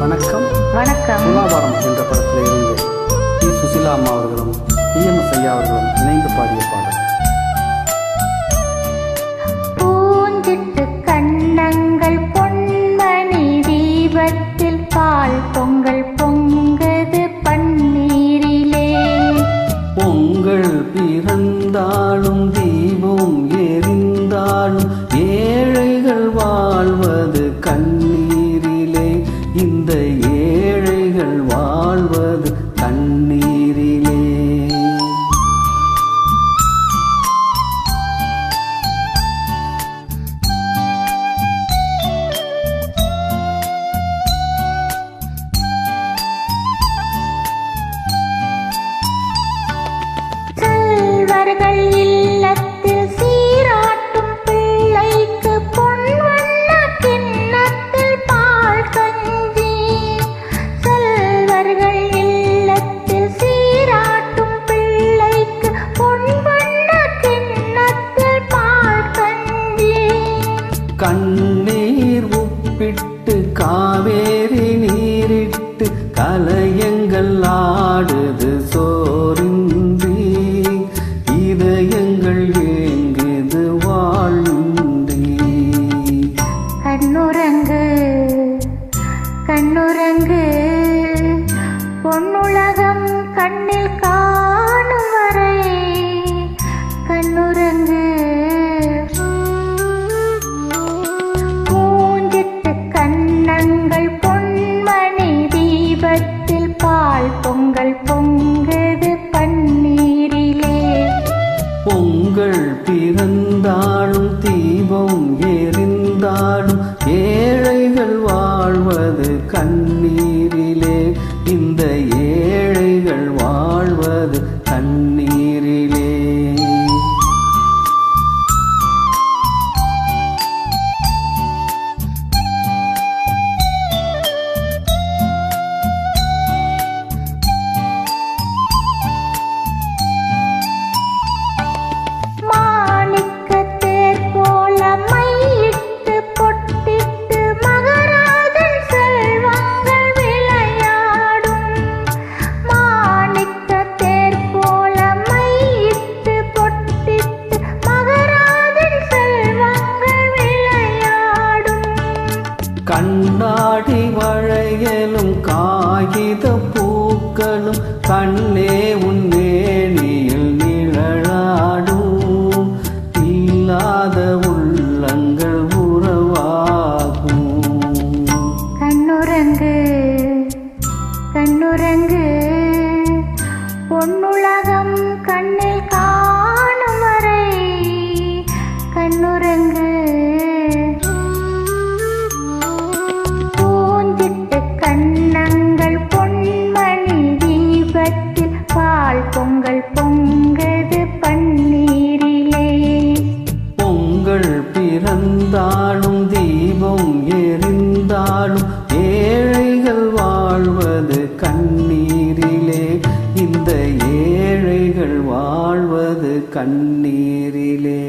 வணக்கம். வணக்கம். துலாபாரம் என்ற படத்தில் இருந்து டி. சுசிலா அம்மா அவர்களும் டிஎம்எஸ் ஐயா அவர்களும் இணைந்து பாடிய பாடல். பூஞ்சிட்டு கண்ணங்கள் பொன்மணி தீபத்தில் பால் பொங்கல் பொங்குது பன்னீரிலே. பொங்கல் பிறந்தாலும் தீபம் எரிந்தாலும் ஏழைகள் வாழ்வது கண்ணீரிலே அவர்கள் இல்லத்தில் சீராட்டும் பிள்ளைக்கு பொன் வண்ண கிண்ணத்தில் பால் கஞ்சி. செல்வர்கள் இல்லத்தில் சீராட்டும் பிள்ளைக்கு பொன் வண்ண கிண்ணத்தில் பால் கஞ்சி. கண்ணீர் உப்பிட்டு காவேரி நீரிட்டு கலையங்கள் ஆடுது சோறு பிறந்தாலும் தீபம் எரிந்தாலும் ஏழைகள் வாழ்வது கண்ணீரிலே. இந்த ஏழைகள் வாழ்வது கண்ணீர் கண்ணாடி வளையலும் காகித பூக்களும் கண்ணே உன் மேனியில் நிழலாடும். இல்லாத உள்ளங்கள் உறவாகும். கண்ணுரங்கு கண்ணுரங்கு பொன்னுலகம் கண்ணில் காணும் வரை கண்ணுரங்கு கண்ணீரிலே.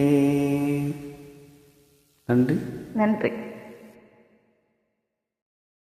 நன்றி. நன்றி.